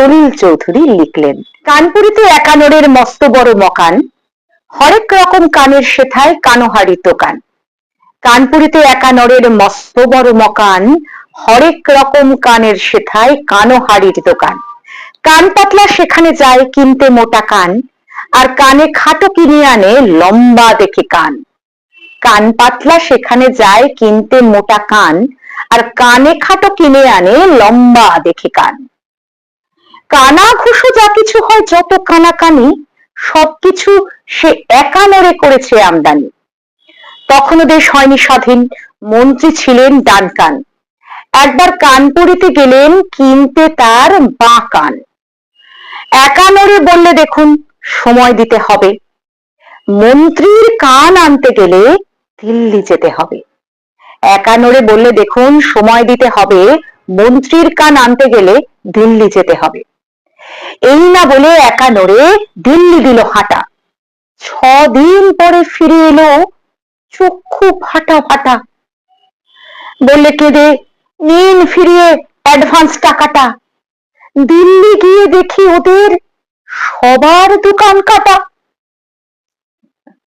সলিল চৌধুরী লিখলেন, কানপুরিতে একানোরের মস্ত বড় মকান, হরেক রকম কানের সেথায় কানোহারির দোকান। কানপুরিতে একানরের মস্ত বড় মকান, হরেক রকম কানের সেথায় কানোহারির দোকান। কান পাতলা সেখানে যায় কিনতে মোটা কান, আর কানে খাটো কিনে আনে লম্বা দেখে কান। কান পাতলা সেখানে যায় কিনতে মোটা কান, আর কানে খাটো কিনে আনে লম্বা দেখে কান। কানা ঘুষো যা কিছু হয়, যত কানাকানি, সবকিছু সে একা নড়ে করেছে আমদানি। তখনও দেশ হয়নি স্বাধীন, মন্ত্রী ছিলেন ডান কান একবার কানপুরিতে গেলেন, কিনতে তার বাঁ কান একা নড়ে বললে দেখুন, সময় দিতে হবে। মন্ত্রীর কান আনতে গেলে দিল্লি যেতে হবে। একা নড়ে বললে দেখুন, সময় দিতে হবে। মন্ত্রীর কান আনতে গেলে দিল্লি যেতে হবে। এই না বলে একা নড়ে দিল্লি দিল হাঁটা। ছদিন পরে ফিরে এলো চক্ষু ফাটা ফাটা। বললে কেঁদে নিন ফিরিয়ে অ্যাডভান্স টাকাটা। দিল্লি গিয়ে দেখি ওদের সবার দোকান কাটা।